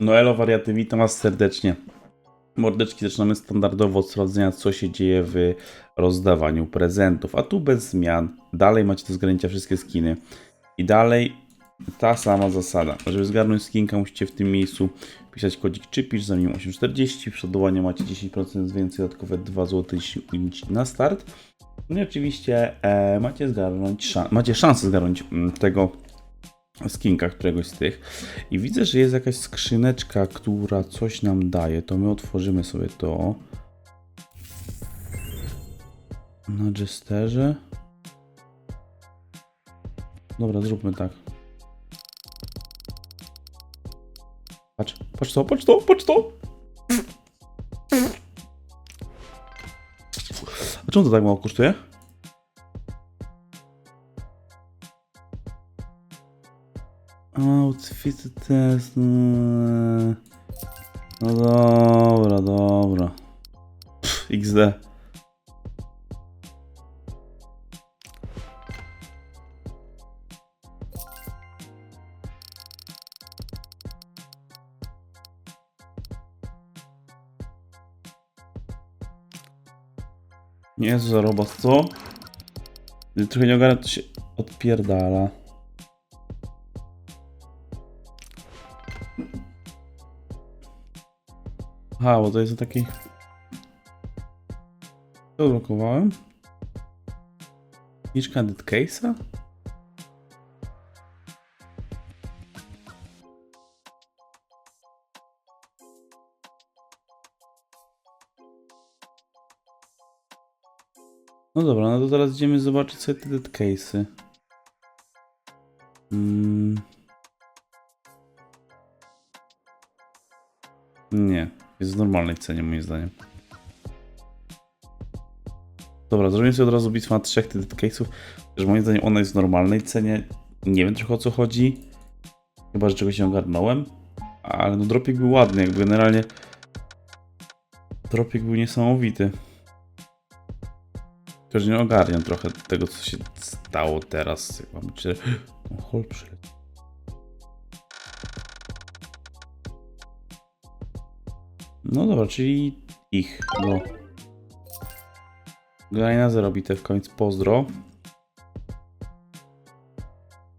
No elo wariaty, witam was serdecznie. Mordeczki, zaczynamy standardowo od sprawdzenia, co się dzieje w rozdawaniu prezentów. A tu bez zmian. Dalej macie do zgarnięcia wszystkie skiny. I dalej ta sama zasada. Żeby zgarnąć skinka, musicie w tym miejscu pisać kodzik czypisz za minimum 840. W przodowanie macie 10% więcej, dodatkowe 2 zł na start. No i oczywiście e, macie zgarnąć, szan- macie szansę zgarnąć mm, tego skinka któregoś z tych. I widzę, że jest jakaś skrzyneczka, która coś nam daje. To my otworzymy sobie to. Na jesterze. Dobra, zróbmy tak. Patrz, patrz to, patrz to, patrz to! A czemu to tak mało kosztuje? Outfit test. mm. No dobra, dobra. Pff, XD. Nie za robot, co? Gdy trochę nie ogarnia, to się odpierdala. Aha, bo to jest taki... To blokowałem? Each candidate case'a? No dobra, no to teraz idziemy zobaczyć sobie te dead case'y. Mm. Nie, jest w normalnej cenie moim zdaniem. Dobra, zrobimy sobie od razu bitwę na trzech case'ów, że moim zdaniem ona jest w normalnej cenie. Nie wiem trochę o co chodzi. Chyba, że czegoś nie ogarnąłem. Ale no dropik był ładny, jakby generalnie dropik był niesamowity. Że nie ogarniam trochę tego, co się stało teraz. Mam czy... O, hol przyleciał. No dobra, czyli ich, no. Grajna zero bitew, więc pozdro.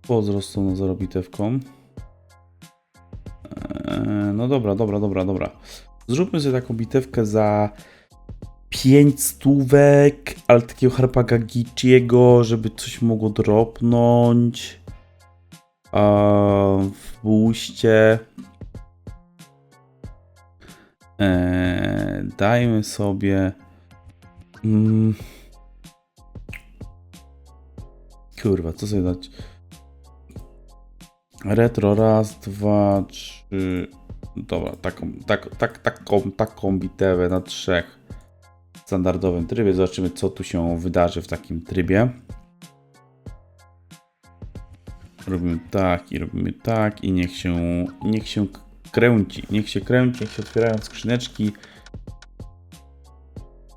Pozdro z tą zero bitewką. Eee, no dobra, dobra, dobra, dobra. Zróbmy sobie taką bitewkę za 5 stówek, ale takiego harpaga Giciego, żeby coś mogło dropnąć. A w buście. Eee, dajmy sobie. Mm, kurwa, co sobie dać? Retro raz, dwa, trzy. Dobra, taką, tak, tak, taką, taką bitewę na trzech w standardowym trybie. Zobaczymy, co tu się wydarzy w takim trybie. Robimy tak i robimy tak i niech się, niech się kręci, niech się kręci, niech się otwierają skrzyneczki.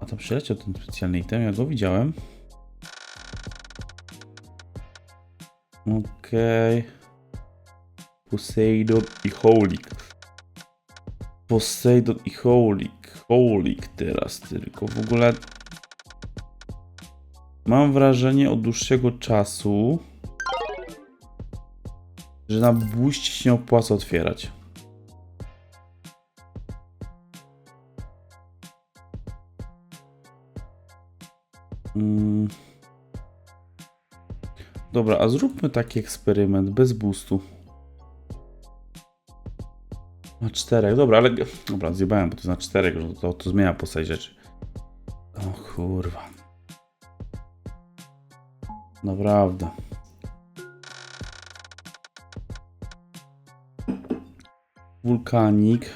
A to przyleciał ten specjalny item, ja go widziałem. Okej. Okay. Poseidon i Holik. Poseidon i Holik. Holik teraz tylko. W ogóle mam wrażenie od dłuższego czasu, że na booście się opłaca otwierać. Mm. Dobra, a zróbmy taki eksperyment bez boostu. Na czterech, dobra, ale. Dobra, zjebałem, bo to jest na czterech, że to, to zmienia postać rzeczy. O kurwa. Naprawdę. Wulkanik.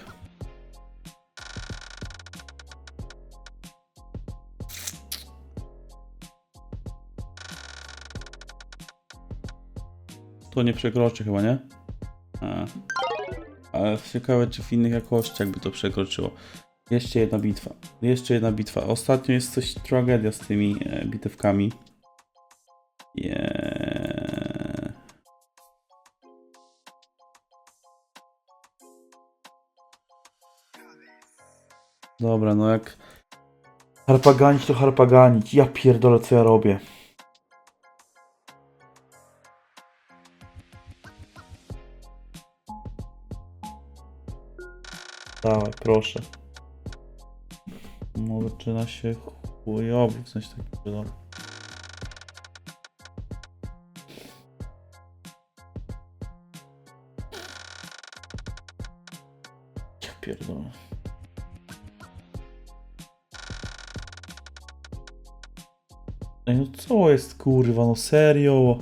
To nie przekroczy chyba, nie? A. Ale ciekawe, czy w innych jakościach by to przekroczyło. Jeszcze jedna bitwa. Jeszcze jedna bitwa. Ostatnio jest coś tragedia z tymi e, bitewkami. Yeah. Dobra, no jak harpaganić to harpaganić. Ja pierdolę co ja robię. Dawaj, proszę. No zaczyna się chujowo, w sensie taki no. Ja pierdolę. No co jest kurwa, no serio?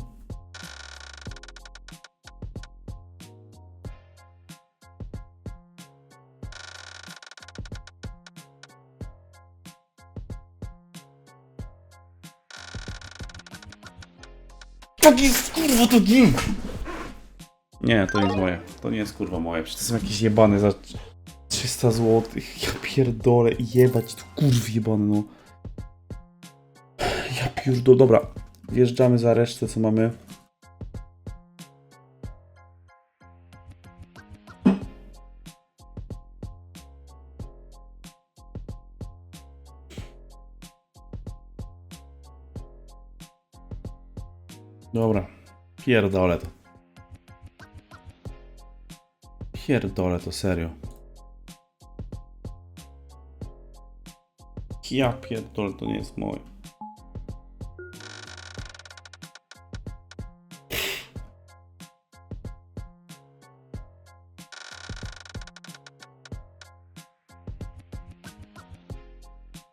Tak jest kurwa to nie. Nie, to nie jest moje. To nie jest kurwa moje. Przecież to są jakieś jebane za 300 zł. Ja pierdolę i jebać tu kurw jebane no. Ja pierdolę. Dobra. Wjeżdżamy za resztę co mamy. Dobra. Pierdolę to. Pierdolę to serio. Ja pierdolę, to nie jest moje.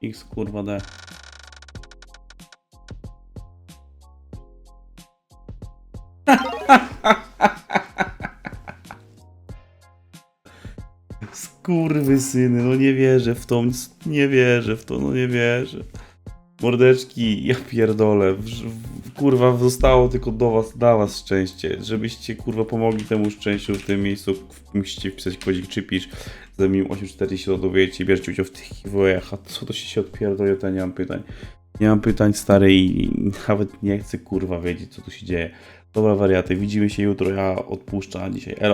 X kurwa D. Skurwy syny, no nie wierzę w to, nie wierzę w to, no nie wierzę. Mordeczki, ja pierdolę, kurwa zostało tylko do was, dla was szczęście, żebyście kurwa pomogli temu szczęściu w tym miejscu, musicie wpisać kodzik czy pisz, zamiast 840 się dowiecie i bierzcie udział w tych giveawayach, a co to się się odpierdoli, to ja nie mam pytań. Nie mam pytań stary i nawet nie chcę kurwa wiedzieć co tu się dzieje. Dobra wariaty, widzimy się jutro, ja odpuszczam, dzisiaj elo.